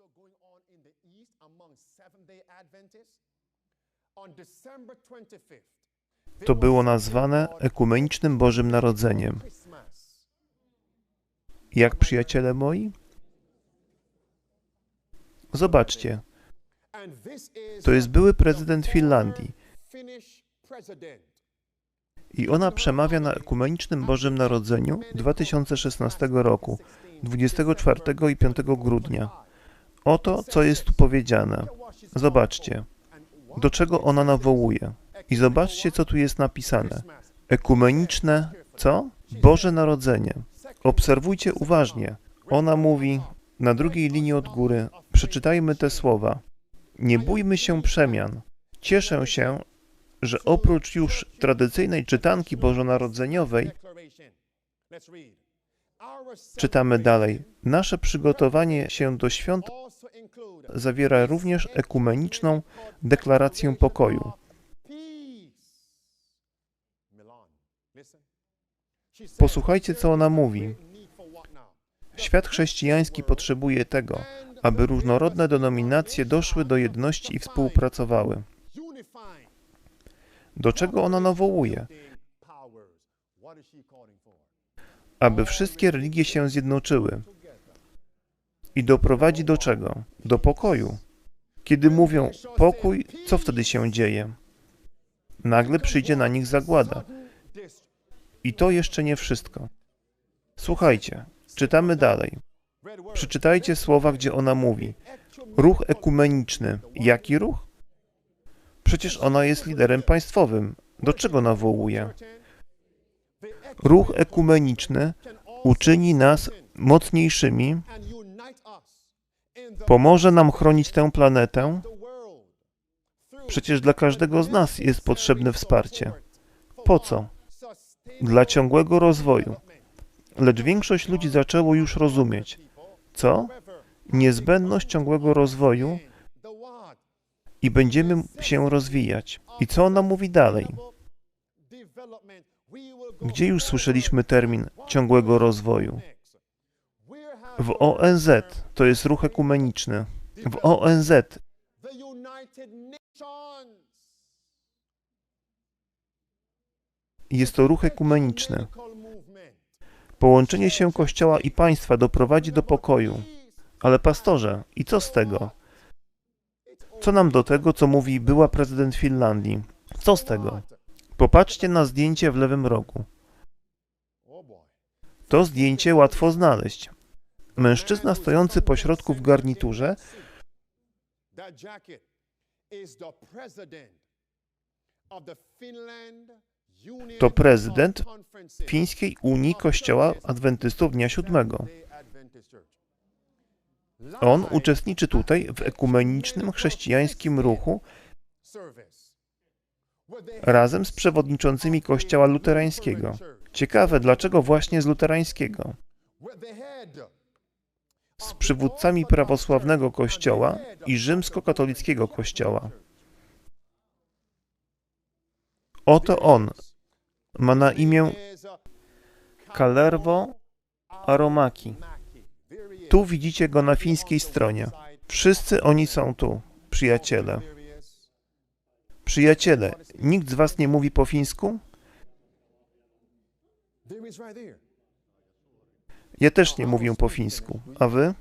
also going on in the East among Seventh day Adventists. On December 25th, To było nazwane ekumenicznym Bożym Narodzeniem. Jak przyjaciele moi? Zobaczcie, to jest były prezydent Finlandii i ona przemawia na ekumenicznym Bożym Narodzeniu 2016 roku, 24 i 5 grudnia. Oto, co jest tu powiedziane. Zobaczcie, do czego ona nawołuje. I zobaczcie, co tu jest napisane. Ekumeniczne, co? Boże Narodzenie. Obserwujcie uważnie. Ona mówi na drugiej linii od góry, przeczytajmy te słowa. Nie bójmy się przemian. Cieszę się, że oprócz już tradycyjnej czytanki bożonarodzeniowej, czytamy dalej. Nasze przygotowanie się do świąt zawiera również ekumeniczną deklarację pokoju. Posłuchajcie, co ona mówi. Świat chrześcijański potrzebuje tego, aby różnorodne denominacje doszły do jedności i współpracowały. Do czego ona nawołuje? Aby wszystkie religie się zjednoczyły. I doprowadzi do czego? Do pokoju. Kiedy mówią pokój, co wtedy się dzieje? Nagle przyjdzie na nich zagłada. I to jeszcze nie wszystko. Słuchajcie, czytamy dalej. Przeczytajcie słowa, gdzie ona mówi: Ruch ekumeniczny. Jaki ruch? Przecież ona jest liderem państwowym. Do czego nawołuje? Ruch ekumeniczny uczyni nas mocniejszymi, pomoże nam chronić tę planetę. Przecież dla każdego z nas jest potrzebne wsparcie. Po co? Dla ciągłego rozwoju. Lecz większość ludzi zaczęło już rozumieć, co? Niezbędność ciągłego rozwoju i będziemy się rozwijać. I co ona mówi dalej? Gdzie już słyszeliśmy termin ciągłego rozwoju? W ONZ to jest ruch ekumeniczny. W ONZ jest to ruch ekumeniczny. Połączenie się Kościoła i państwa doprowadzi do pokoju. Ale pastorze, i co z tego? Co nam do tego, co mówi była prezydent Finlandii? Co z tego? Popatrzcie na zdjęcie w lewym rogu. To zdjęcie łatwo znaleźć. Mężczyzna stojący pośrodku w garniturze to prezydent. Fińskiej Unii Kościoła Adwentystów Dnia Siódmego. On uczestniczy tutaj w ekumenicznym chrześcijańskim ruchu razem z przewodniczącymi Kościoła Luterańskiego. Ciekawe, dlaczego właśnie z luterańskiego? Z przywódcami prawosławnego Kościoła i rzymskokatolickiego Kościoła. Oto on ma na imię Kalervo Aromaki. Tu widzicie go na fińskiej stronie. Wszyscy oni są tu, przyjaciele. Przyjaciele, nikt z was nie mówi po fińsku? Ja też nie mówię po fińsku. A wy?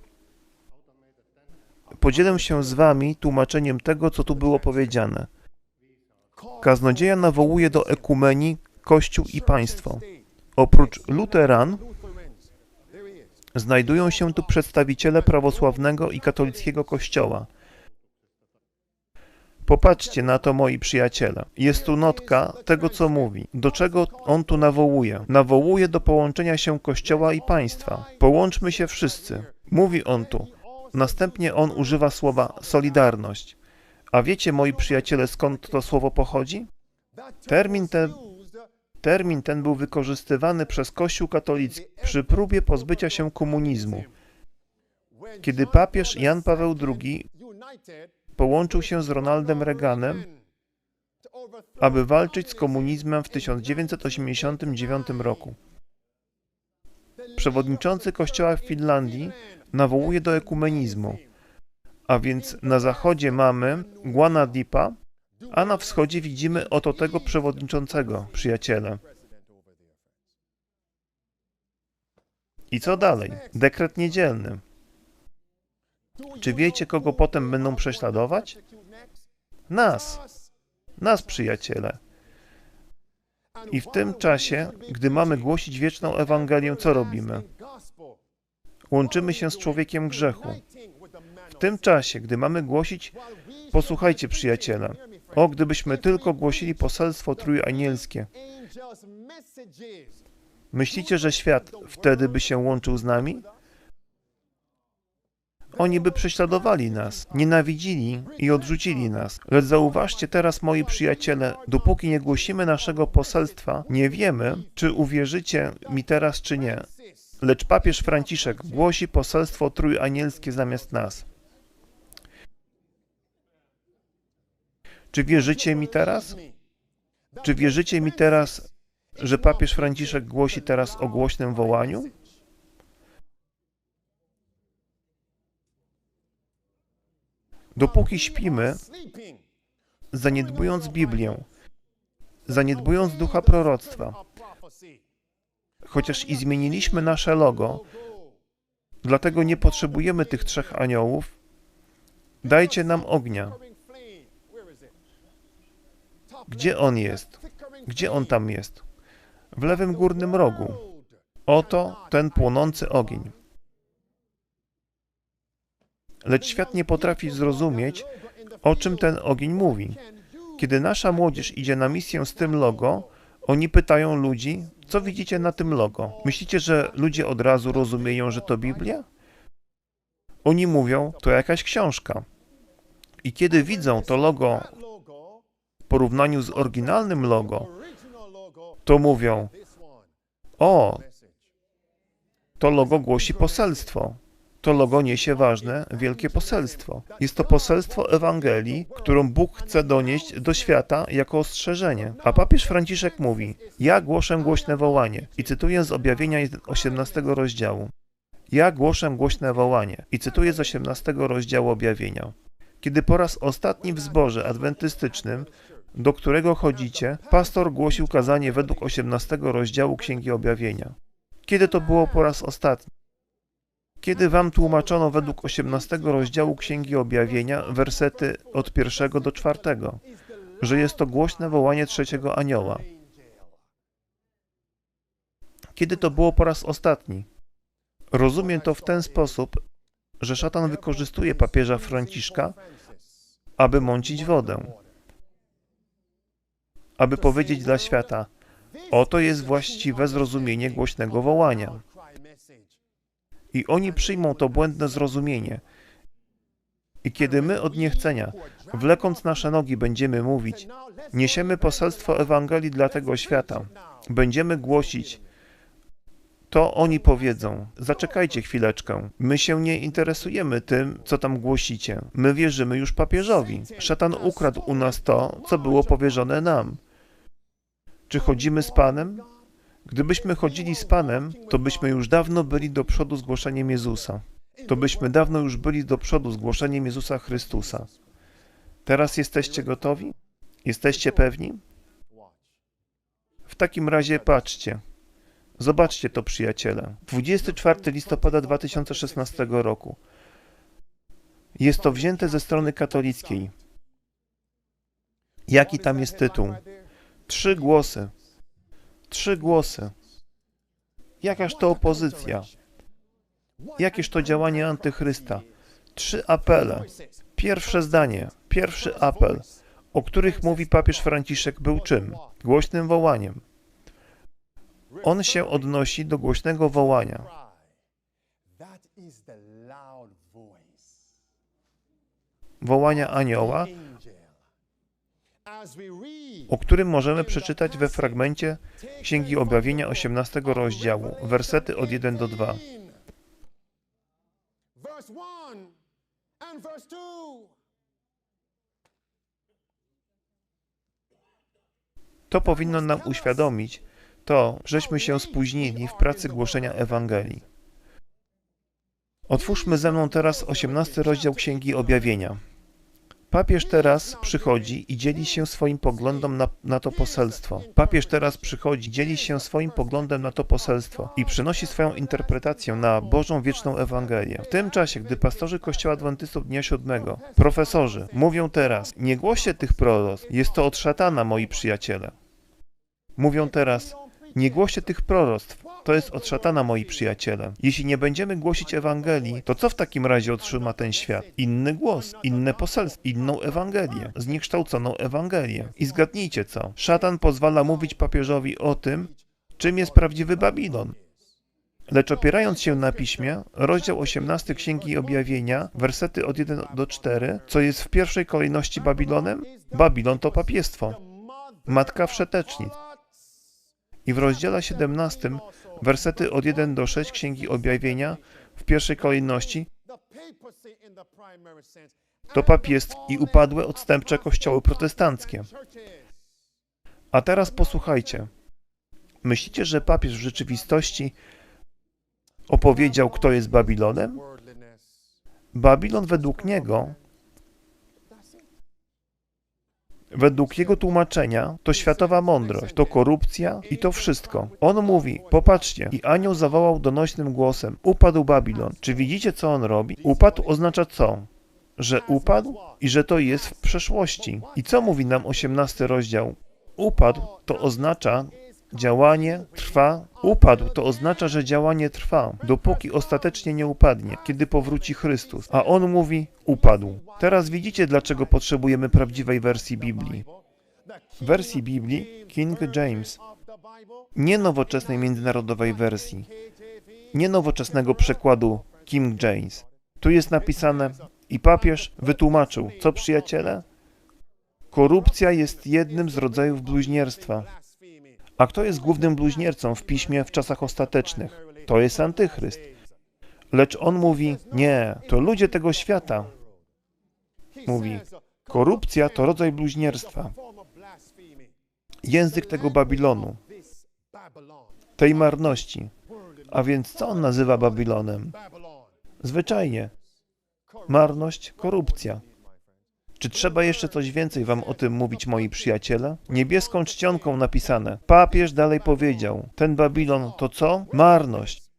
Podzielę się z wami tłumaczeniem tego, co tu było powiedziane. Kaznodzieja nawołuje do ekumenii Kościół i państwo. Oprócz luteran znajdują się tu przedstawiciele prawosławnego i katolickiego Kościoła. Popatrzcie na to, moi przyjaciele. Jest tu notka tego, co mówi. Do czego on tu nawołuje? Nawołuje do połączenia się Kościoła i państwa. Połączmy się wszyscy. Mówi on tu. Następnie on używa słowa solidarność. A wiecie, moi przyjaciele, skąd to słowo pochodzi? Termin ten, termin ten był wykorzystywany przez Kościół katolicki przy próbie pozbycia się komunizmu. Kiedy papież Jan Paweł II połączył się z Ronaldem Reaganem, aby walczyć z komunizmem w 1989 roku. Przewodniczący Kościoła w Finlandii nawołuje do ekumenizmu. A więc na zachodzie mamy Guanadipa, a na wschodzie widzimy oto tego przewodniczącego, przyjaciele. I co dalej? Dekret niedzielny. Czy wiecie, kogo potem będą prześladować? Nas, nas, przyjaciele. I w tym czasie, gdy mamy głosić wieczną Ewangelię, co robimy? Łączymy się z człowiekiem grzechu. W tym czasie, gdy mamy głosić, posłuchajcie, przyjaciele, o, gdybyśmy tylko głosili poselstwo trójanielskie, myślicie, że świat wtedy by się łączył z nami? Oni by prześladowali nas, nienawidzili i odrzucili nas. Lecz zauważcie teraz, moi przyjaciele, dopóki nie głosimy naszego poselstwa, nie wiemy, czy uwierzycie mi teraz, czy nie. Lecz papież Franciszek głosi poselstwo trójanielskie zamiast nas. Czy wierzycie mi teraz? Czy wierzycie mi teraz, że papież Franciszek głosi teraz o głośnym wołaniu? Dopóki śpimy, zaniedbując Biblię, zaniedbując ducha proroctwa, chociaż i zmieniliśmy nasze logo, dlatego nie potrzebujemy tych trzech aniołów, dajcie nam ognia. Gdzie on jest? Gdzie on tam jest? W lewym górnym rogu. Oto ten płonący ogień. Lecz świat nie potrafi zrozumieć, o czym ten ogień mówi. Kiedy nasza młodzież idzie na misję z tym logo, oni pytają ludzi, co widzicie na tym logo. Myślicie, że ludzie od razu rozumieją, że to Biblia? Oni mówią, to jakaś książka. I kiedy widzą to logo w porównaniu z oryginalnym logo, to mówią, o, to logo głosi poselstwo. To logo niesie ważne, wielkie poselstwo. Jest to poselstwo Ewangelii, którą Bóg chce donieść do świata jako ostrzeżenie. A papież Franciszek mówi: Ja głoszę głośne wołanie. I cytuję z objawienia 18 rozdziału. Ja głoszę głośne wołanie. I cytuję z 18 rozdziału objawienia. Kiedy po raz ostatni w zborze adwentystycznym, do którego chodzicie, pastor głosił kazanie według 18 rozdziału Księgi Objawienia. Kiedy to było po raz ostatni? Kiedy wam tłumaczono według 18 rozdziału Księgi Objawienia wersety od pierwszego do czwartego, że jest to głośne wołanie trzeciego anioła? Kiedy to było po raz ostatni? Rozumiem to w ten sposób, że szatan wykorzystuje papieża Franciszka, aby mącić wodę, aby powiedzieć dla świata, oto jest właściwe zrozumienie głośnego wołania. I oni przyjmą to błędne zrozumienie. I kiedy my od niechcenia, wlekąc nasze nogi, będziemy mówić, niesiemy poselstwo Ewangelii dla tego świata, będziemy głosić, to oni powiedzą: Zaczekajcie chwileczkę, my się nie interesujemy tym, co tam głosicie. My wierzymy już papieżowi. Szatan ukradł u nas to, co było powierzone nam. Czy chodzimy z Panem? Gdybyśmy chodzili z Panem, to byśmy już dawno byli do przodu z Jezusa. To byśmy dawno już byli do przodu z Jezusa Chrystusa. Teraz jesteście gotowi? Jesteście pewni? W takim razie patrzcie. Zobaczcie to, przyjaciele. 24 listopada 2016 roku. Jest to wzięte ze strony katolickiej. Jaki tam jest tytuł? Trzy głosy. Trzy głosy. Jakaż to opozycja? Jakież to działanie antychrysta? Trzy apele. Pierwsze zdanie, pierwszy apel, o których mówi papież Franciszek, był czym? Głośnym wołaniem. On się odnosi do głośnego wołania. Wołania anioła, o którym możemy przeczytać we fragmencie Księgi Objawienia 18 rozdziału, wersety od 1 do 2. To powinno nam uświadomić to, żeśmy się spóźnili w pracy głoszenia Ewangelii. Otwórzmy ze mną teraz 18 rozdział Księgi Objawienia. Papież teraz przychodzi i dzieli się swoim poglądem na, na to poselstwo. Papież teraz przychodzi, dzieli się swoim poglądem na to poselstwo i przynosi swoją interpretację na Bożą wieczną Ewangelię. W tym czasie, gdy pastorzy Kościoła Adwentystów Dnia Siódmego, profesorzy, mówią teraz, nie głoście tych proroctw, jest to od szatana, moi przyjaciele. Mówią teraz, nie głoście tych proroctw, to jest od szatana, moi przyjaciele. Jeśli nie będziemy głosić Ewangelii, to co w takim razie otrzyma ten świat? Inny głos, inne poselstwo, inną Ewangelię, zniekształconą Ewangelię. I zgadnijcie co? Szatan pozwala mówić papieżowi o tym, czym jest prawdziwy Babilon. Lecz opierając się na piśmie, rozdział 18 Księgi Objawienia, wersety od 1 do 4, co jest w pierwszej kolejności Babilonem? Babilon to papiestwo, matka wszetecznic. I w rozdziale 17, wersety od 1 do 6 Księgi Objawienia, w pierwszej kolejności, to papiestw i upadłe odstępcze kościoły protestanckie. A teraz posłuchajcie. Myślicie, że papież w rzeczywistości opowiedział, kto jest Babilonem? Babilon według niego, według jego tłumaczenia, to światowa mądrość, to korupcja i to wszystko. On mówi, popatrzcie, i anioł zawołał donośnym głosem, upadł Babilon. Czy widzicie, co on robi? Upadł oznacza co? Że upadł i że to jest w przeszłości. I co mówi nam 18 rozdział? Upadł to oznacza, Działanie trwa. Upadł to oznacza, że działanie trwa, dopóki ostatecznie nie upadnie, kiedy powróci Chrystus. A on mówi: Upadł. Teraz widzicie, dlaczego potrzebujemy prawdziwej wersji Biblii. Wersji Biblii King James. Nie nowoczesnej międzynarodowej wersji. Nie nowoczesnego przekładu King James. Tu jest napisane: I papież wytłumaczył, co przyjaciele? Korupcja jest jednym z rodzajów bluźnierstwa. A kto jest głównym bluźniercą w piśmie w czasach ostatecznych? To jest antychryst. Lecz on mówi: Nie, to ludzie tego świata. Mówi: Korupcja to rodzaj bluźnierstwa. Język tego Babilonu, tej marności. A więc co on nazywa Babilonem? Zwyczajnie marność, korupcja. Czy trzeba jeszcze coś więcej wam o tym mówić, moi przyjaciele? Niebieską czcionką napisane. Papież dalej powiedział: Ten Babilon to co? Marność.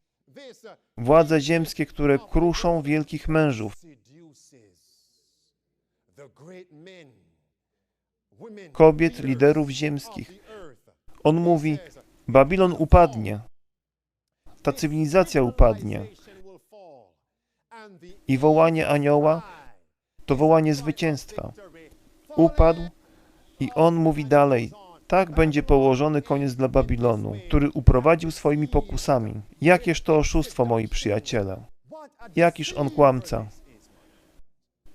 Władze ziemskie, które kruszą wielkich mężów. Kobiet, liderów ziemskich. On mówi: Babilon upadnie. Ta cywilizacja upadnie. I wołanie anioła to wołanie zwycięstwa. Upadł i on mówi dalej, tak będzie położony koniec dla Babilonu, który uprowadził swoimi pokusami. Jakież to oszustwo, moi przyjaciele. Jakiż on kłamca.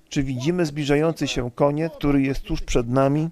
Czy widzimy zbliżający się koniec, który jest tuż przed nami?